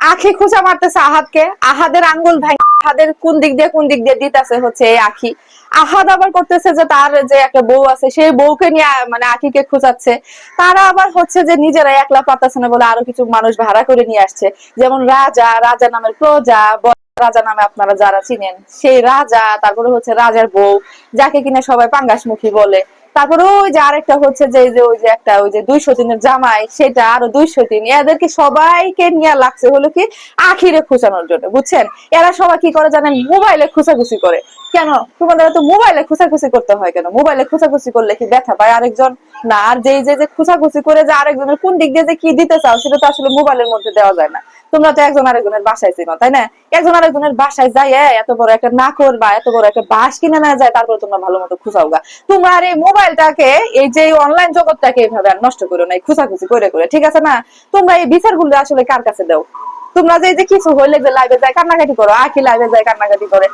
আখি খোঁচা মারতেছে আহাদকে। আহাদের আঙ্গুল ভাই আহাদের কোন দিক দিয়ে, কোন দিক দিয়ে দিতেছে হচ্ছে এই আখি। আহাদ আবার করতেছে যে তার যে একটা বউ আছে, সেই বউকে নিয়ে মানে আখিকে খোঁচাচ্ছে তারা আবার হচ্ছে যে নিজেরা একলা পাতাছে না বলে আরও কিছু মানুষ ভাড়া করে নিয়ে আসছে। যেমন রাজা রাজা নামের প্রজা রাজা নামে আপনারা যারা চিনেন, সেই রাজা, তারপরে হচ্ছে রাজার বউ, যাকে কিনা সবাই পাঙ্গাসমুখী বলে। তারপরে ওই যে আরেকটা হচ্ছে যে যে ওই যে একটা, ওই যে দুইশো দিনের জামাই, সেটা আরও দুইশো দিন। এদেরকে সবাইকে নিয়ে লাগছে হলো কি, আখিরে খুঁচানোর জন্য, বুঝছেন? এরা সবাই কি করে জানেন? মোবাইলে খুঁচাখুচি করে। কেন? তোমাদের তো মোবাইলে খুঁচাখুচি করতে হয় কেন? মোবাইলে খুঁচাখুচি করলে কি ব্যথা পায় আরেকজন? না, আর যে যে যে খুঁচাখুচি করে যে আরেকজনের কোন দিক দিয়ে যে কি দিতে চাও, সেটা তো আসলে মোবাইলের মধ্যে দেওয়া যায় না। তোমরা তো একজন আরেকজনের বাসায় চিনো, তাই না? একজন আরেকজনের বাসায় যাই এত বড় একটা নাকর বা এত বড় একটা বাস কিনে না যায়, তারপরে তোমরা ভালো মতো খুঁচাও গা। তোমরা আর এই মোবাইলটাকে, এই যে অনলাইন জগৎটাকে এইভাবে আর নষ্ট করো না খুঁচাখুচি করে করে, ঠিক আছে না? তোমরা এই বিচারগুলো আসলে কার কাছে দাও? তোমরা যে যে কিছু হইলে যে লাইভে যায়, কান্নাকাটি করো আকি লাইভে যায়, কান্নাকাটি করে?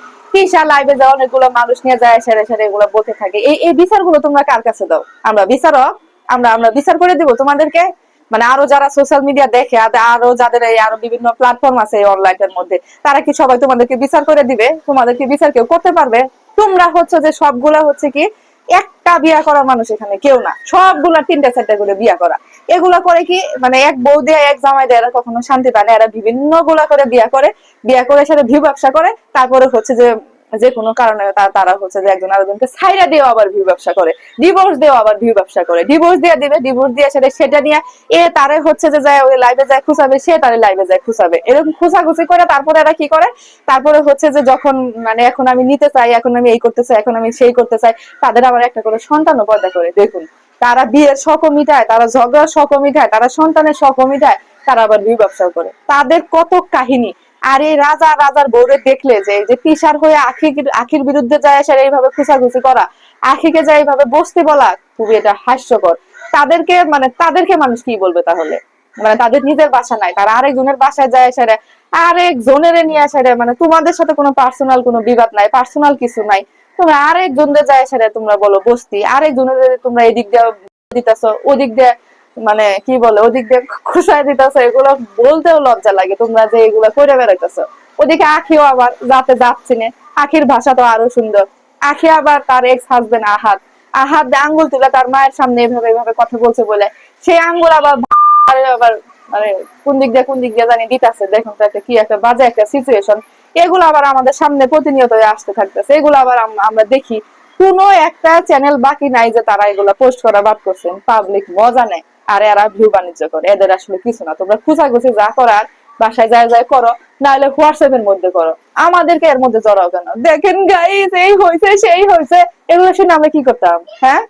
লাইভে যায়, অনেকগুলো মানুষ নিয়ে যায়, সেরে সেরে এগুলো বলতে থাকে। এই এই বিচারগুলো তোমরা কার কাছে দাও? আমরা আমরা আমরা বিচার করে দিব তোমাদেরকে? মানে আরও যারা সোশ্যাল মিডিয়া দেখে, আরও যাদের এই আরও বিভিন্ন প্ল্যাটফর্ম আছে অনলাইনের মধ্যে, তারা কি সবাই তোমাদেরকে বিচার করে দিবে? তোমাদেরকে বিচার কেউ করতে পারবে? তোমরা হচ্ছে যে সবগুলা হচ্ছে কি একটা বিয়া করা মানুষ এখানে কেউ না। সবগুলা তিনটা চারটা করে বিয়া করা। এগুলা করে কি মানে এক বউ দেয়, এক জামাই দেয়, এরা কখনো শান্তি পায় না। এরা বিভিন্নগুলা করে বিয়া করে। বিয়া করে সেটা ভিউ ব্যবসা করে। তারপরে হচ্ছে যে যে কোনো কারণে তারা হচ্ছে যে একজন আরেকজনকে ছাইরা দিয়েও আবার ভিউ ব্যবসা করে ডিভোর্স দিয়েও আবার ভিউ ব্যবসা করে। ডিভোর্স দিয়ে দিবে ডিভোর্স দিয়ে সেটা সেটা নিয়ে এ তারে হচ্ছে যে যায়, ওই লাইভে যায় খুঁচাবে, সে তারে লাইভে যায় খুঁচাবে। এরকম খুঁচাখুচি করে তারপরে এরা কি করে? তারপরে হচ্ছে যে যখন মানে এখন আমি নিতে চাই, এখন আমি এই করতে চাই, এখন আমি সেই করতে চাই, তাদের আবার একটা করে সন্তানও পয়দা করে। দেখুন, তারা বিয়ের শখ মিটায়, তারা ঝগড়ার শখ মিটায়, তারা সন্তানের শখ মিটায়, তারা আবার ভিউ ব্যবসা করে। তাদের কত কাহিনী আর এই রাজা রাজার বউরে দেখলে যে যে পিসার হয়ে আখি আখির বিরুদ্ধে যায় এসে এইভাবে খুঁচাখুচি করা আখিকে যায় এইভাবে বসতে বলা খুবই এটা হাস্যকর। তাদেরকে মানে তাদেরকে মানুষ কি বলবে তাহলে? মানে তাদের নিজের বাসা নাই তারা আরেকজনের বাসায় যায় সেরে আরেক জনের নিয়ে আসে রে, মানে তোমাদের সাথে কোনো পার্সোনাল কোনো বিবাদ নাই পার্সোনাল কিছু নাই। তোমরা আরেক জনদের যায় সেরে তোমরা বলো বস্তি আরেক জনের তোমরা এদিক দিয়ে দিতেছো ওদিক দিয়ে মানে কি বলে, ওদিক দিয়ে খুশাই দিতেছো, এগুলো বলতেও লজ্জা লাগে, তোমরা যে এগুলো করে বেড়াইতেছো। ওদিকে আখিও আবার যাতে যাচ্ছে না, আখির ভাষা তো আরও সুন্দর। আখি আবার তার এক্স হাজবেন্ড আহাত আহাত আঙ্গুল তুলে তার মায়ের সামনে এভাবে এভাবে কথা বলছে বলে, সেই আঙ্গুল আবার আবার মানে কোন দিক দিয়ে কোন দিক দিয়ে জানি দিতেছে, দেখুন তো একটা কি একটা বাজে একটা সিচুয়েশন এগুলো আবার আমাদের সামনে প্রতিনিয়ত আসতে থাকতেছে, এগুলো আবার আমরা দেখি। কোনো একটা চ্যানেল বাকি নাই যে তারা এগুলো পোস্ট করা বাদ করছেন পাবলিক মজা নেয় আর এরা ভিউ বাণিজ্য করে। এদের আসলে কিছু না। তোমরা খুঁজাগুছি যা করার, বাসায় যায় যায় করো না হলে হোয়াটসঅ্যাপ এর মধ্যে করো। আমাদেরকে এর মধ্যে জড়াও কেন? দেখেন গাইস এই হয়েছে সেই হয়েছে এগুলো শুনে আমরা কি করতাম? হ্যাঁ?